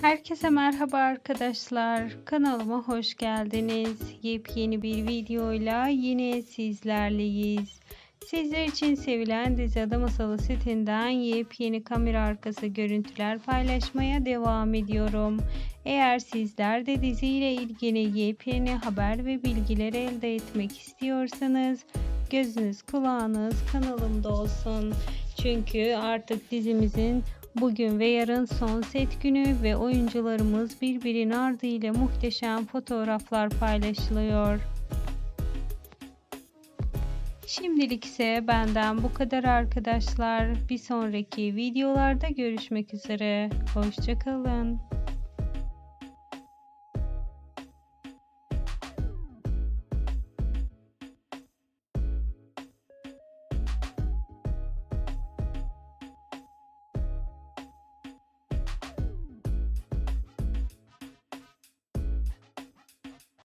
Herkese merhaba arkadaşlar. Kanalıma hoş geldiniz. Yepyeni bir videoyla yine sizlerleyiz. Sizler için sevilen dizi Ada Masalı setinden yepyeni kamera arkası görüntüler paylaşmaya devam ediyorum. Eğer sizler de diziyle ilgili yepyeni haber ve bilgiler elde etmek istiyorsanız gözünüz kulağınız kanalımda olsun. Çünkü artık dizimizin Bugün ve yarın son set günü ve oyuncularımız birbirinin ardıyla muhteşem fotoğraflar paylaşılıyor. Şimdilik ise benden bu kadar arkadaşlar. Bir sonraki videolarda görüşmek üzere. Hoşçakalın.